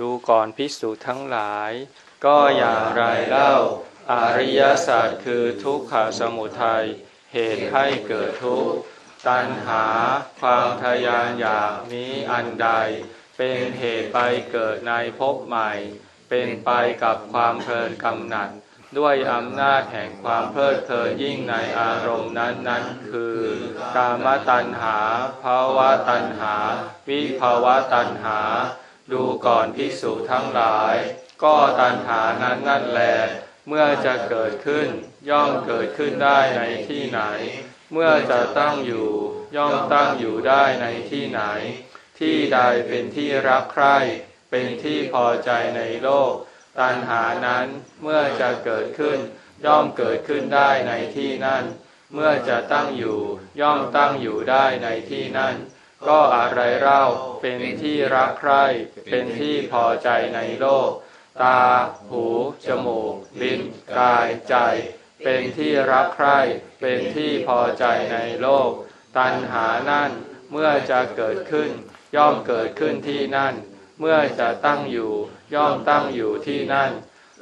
ดูก่อนภิกษุทั้งหลาย ก็อย่างไรเล่า อริยสัจคือทุกขสมุทัยเหตุให้เกิดทุกข์ตัณหาความทยานอยากนี้อันใด เป็นเหตุไปเกิดในภพใหม่ เป็นไปกับความเพลินกำหนัด ด้วยอำนาจแห่งความเพลิดเพลินยิ่งในอารมณ์นั้นๆคือ กามตัณหาภาวะตัณหา วิภาวะตัณหา ดูก่อนภิกษุทั้งหลาย ก็ตัณหานั้นนั่นแหละเมื่อจะเกิดขึ้น ย่อมเกิดขึ้นได้ในที่ไหน เมื่อจะตั้งอยู่ ย่อมตั้งอยู่ได้ในที่ไหน ที่ใดเป็นที่รักใคร่เป็นที่พอใจในโลก ตัณหานั้นเมื่อจะเกิดขึ้น ย่อมเกิดขึ้นได้ในที่นั่น เมื่อจะตั้งอยู่ ย่อมตั้งอยู่ได้ในที่นั่น ก็อะไรเล่าเป็นที่รักใคร่เป็นที่พอใจในโลก ตา หู จมูก ลิ้น กาย ใจ เป็นที่รักใคร่เป็นที่พอใจในโลก ตัณหานั่นเมื่อจะเกิดขึ้น ย่อมเกิดขึ้นที่นั่น เมื่อจะตั้งอยู่ ย่อมตั้งอยู่ที่นั่น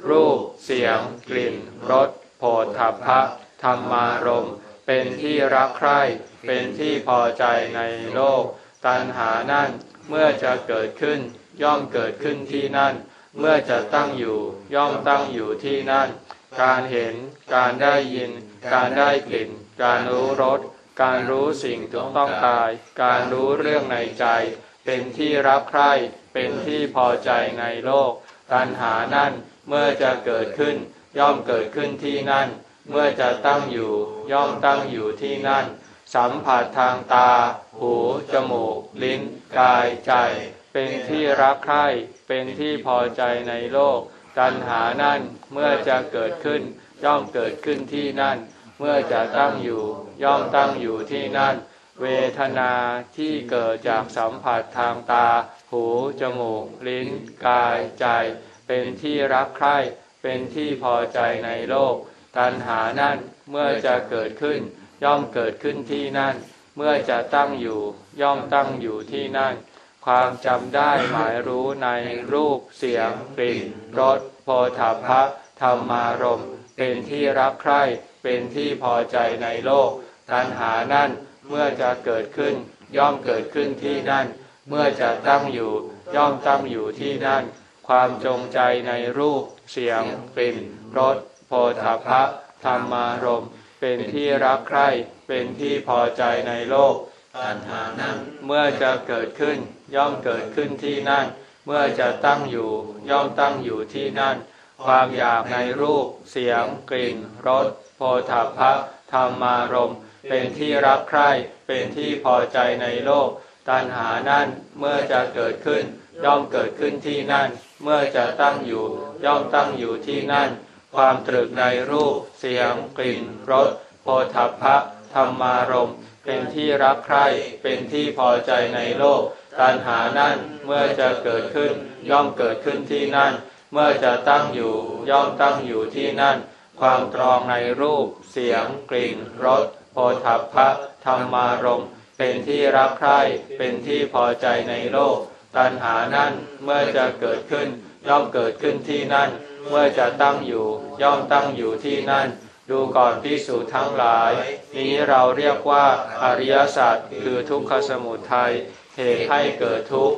รูป เสียง กลิ่น รสโผฏฐัพพะธรรมารม เป็นที่รักใคร่ เป็นที่พอใจในโลก ตัณหานั่นเมื่อจะเกิดขึ้น ย่อมเกิดขึ้นที่นั่น เมื่อจะตั้งอยู่ ย่อมตั้งอยู่ที่นั่น การเห็น การได้ยิน การได้กลิ่น การรู้รส การรู้สิ่งถูกต้องกาย การรู้เรื่องในใจ เป็นที่รักใคร่ เป็นที่พอใจในโลก ตัณหานั่นเมื่อจะเกิดขึ้น ย่อมเกิดขึ้นที่นั่น เมื่อจะตั้งอยู่ย่อมตั้งอยู่ที่นั่น สัมผัสทางตา หู จมูก ลิ้น กายใจ เป็นที่รักใคร่เป็นที่พอใจในโลก ตัณหานั่นเมื่อจะเกิดขึ้น ย่อมเกิดขึ้นที่นั่น เมื่อจะตั้งอยู่ ย่อมตั้งอยู่ที่นั่น เวทนาที่เกิดจากสัมผัสทางตา หู จมูก ลิ้น กายใจ เป็นที่รักใคร่เป็นที่พอใจในโลก ตัณหานั่นเมื่อจะเกิดขึ้น ย่อมเกิดขึ้นที่นั่น เมื่อจะตั้งอยู่ ย่อมตั้งอยู่ที่นั่น ความจำได้หมายรู้ในรูปเสียงกลิ่นรสโพธาภะธรรมารมณ์เป็นที่รักใคร่เป็นที่พอใจในโลก ตัณหานั่นเมื่อจะเกิดขึ้น ย่อมเกิดขึ้นที่นั่น เมื่อจะตั้งอยู่ ย่อมตั้งอยู่ที่นั่น ความจงใจในรูป เสียงกลิ่นรส โพธาภะธรรมารมณ์เป็นที่รักใคร่เป็นที่พอใจในโลกตัณหานั้นเมื่อจะเกิดขึ้น ย่อมเกิดขึ้นที่นั่น เมื่อจะตั้งอยู่ย่อมตั้งอยู่ที่นั่น ความอยากในรูป เสียง กลิ่นรสโพธาภะธรรมารมณ์เป็นที่รักใคร่เป็นที่พอใจในโลก ตัณหานั่นเมื่อจะเกิดขึ้น ย่อมเกิดขึ้นที่นั่น เมื่อจะตั้งอยู่ ย่อมตั้งอยู่ที่นั่น ความตรึกในรูป เสียง กลิ่น รสโพธาภะธรรมารมณ์เป็นที่รักใคร่ เป็นที่พอใจในโลก ตัณหานั่นเมื่อจะเกิดขึ้น ย่อมเกิดขึ้นที่นั่น เมื่อจะตั้งอยู่ ย่อมตั้งอยู่ที่นั่น ความตรองในรูป เสียง กลิ่น รสโพธาภะธรรมารมณ์เป็นที่รักใคร่ เป็นที่พอใจในโลก ตัณหานั่นเมื่อจะเกิดขึ้น ย่อมเกิดขึ้นที่นั่น เมื่อจะตั้งอยู่ ย่อมตั้งอยู่ที่นั่น ดูก่อนพิสูจทั้งหลาย นี้เราเรียกว่าอริยสัจคือทุกขสมุทัยเหตุให้เกิดทุกข์